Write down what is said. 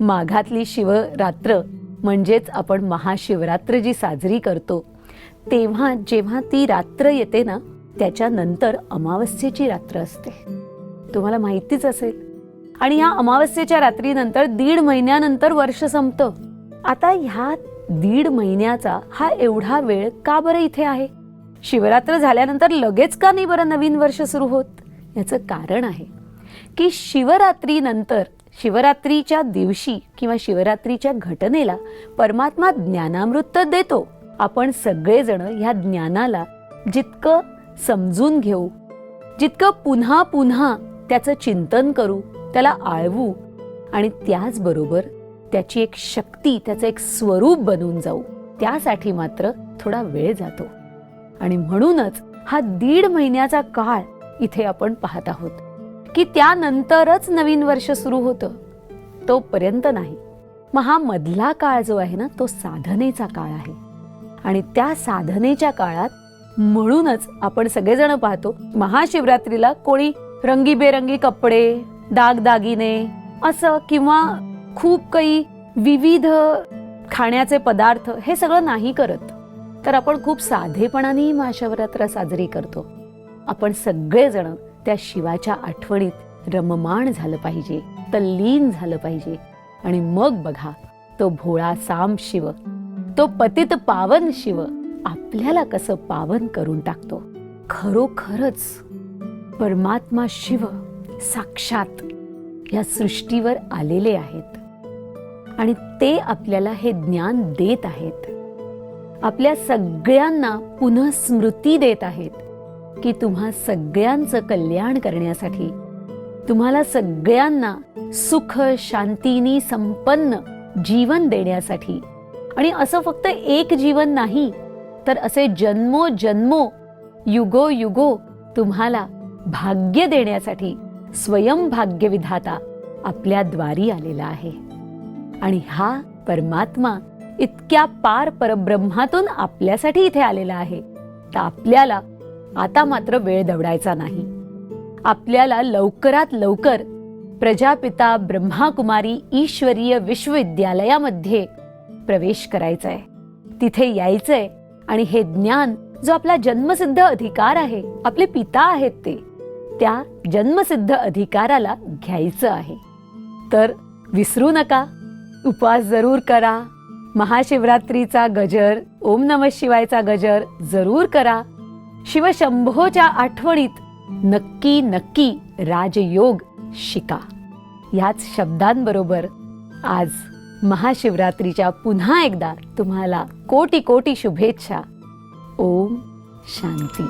माघातली शिवरात्र म्हणजेच आपण महाशिवरात्र जी साजरी करतो. तेव्हा जेव्हा ती रात्र येते ना त्याच्यानंतर अमावस्येची रात्र असते. तुम्हाला माहितीच असेल. आणि या अमावस्येच्या रात्रीनंतर दीड महिन्यानंतर वर्ष संपतं. आता ह्या दीड महिन्याचा हा एवढा वेळ का बरं इथे आहे? शिवरात्र झाल्यानंतर लगेच का नाही बरं नवीन वर्ष सुरू होत? याचं कारण आहे की शिवरात्रीनंतर शिवरात्रीच्या दिवशी किंवा शिवरात्रीच्या घटनेला परमात्मा ज्ञानामृत तर देतो. आपण सगळेजण ह्या ज्ञानाला जितकं समजून घेऊ जितकं पुन्हा पुन्हा त्याचं चिंतन करू त्याला आळवू आणि त्याचबरोबर त्याची एक शक्ती त्याचं एक स्वरूप बनून जाऊ त्यासाठी मात्र थोडा वेळ जातो. आणि म्हणूनच हा दीड महिन्याचा काळ इथे आपण पाहत आहोत. की त्यानंतरच नवीन वर्ष सुरू होतं. तोपर्यंत नाही. मग हा मधला काळ जो आहे ना तो साधनेचा काळ आहे. आणि त्या साधनेच्या काळात म्हणूनच आपण सगळेजण पाहतो महाशिवरात्रीला कोणी रंगीबेरंगी कपडे दागदागिने असं किंवा खूप काही विविध खाण्याचे पदार्थ हे सगळं नाही करत. तर आपण खूप साधेपणानेही महाशिवरात्र साजरी करतो. आपण सगळेजण त्या शिवाच्या आठवणीत रममाण झालं पाहिजे तल्लीन झालं पाहिजे. आणि मग बघा तो भोळा साम शिव तो पतित पावन शिव आपल्याला कसं पावन करून टाकतो? खरोखरच परमात्मा शिव साक्षात या सृष्टीवर आलेले आहेत. आणि ते आपल्याला हे ज्ञान देत आहेत. आपल्या सगळ्यांना पुन्हा स्मृती देत आहेत. की तुम्हा सगळ्यांचं कल्याण करण्यासाठी तुम्हाला सगळ्यांना सुख शांतीनी संपन्न जीवन देण्यासाठी. आणि असं फक्त एक जीवन नाही तर असे जन्मो जन्मो युगो युगो तुम्हाला भाग्य देण्यासाठी स्वयं भाग्य विधाता आपल्या द्वारी आलेला आहे. आणि हा परमात्मा इतक्या पार परब्रह्मातून आपल्यासाठी इथे आलेला आहे तर आपल्याला आता मात्र वेळ दवडायचा नाही. आपल्याला लवकरात लवकर प्रजापिता ब्रह्माकुमारी ईश्वरीय विश्वविद्यालयामध्ये प्रवेश करायचा आहे तिथे यायचंय आणि हे ज्ञान जो आपला जन्मसिद्ध अधिकार आहे आपले पिता आहेत ते त्या जन्मसिद्ध अधिकाराला घ्यायचं आहे. तर विसरू नका उपवास जरूर करा महाशिवरात्रीचा गजर ओम नम शिवायचा गजर जरूर करा. शिवशंभोच्या आठवणीत नक्की नक्की राजयोग शिका. याच शब्दांबरोबर आज महाशिवरात्रीच्या पुन्हा एकदा तुम्हाला कोटी कोटी शुभेच्छा. ओम शांती.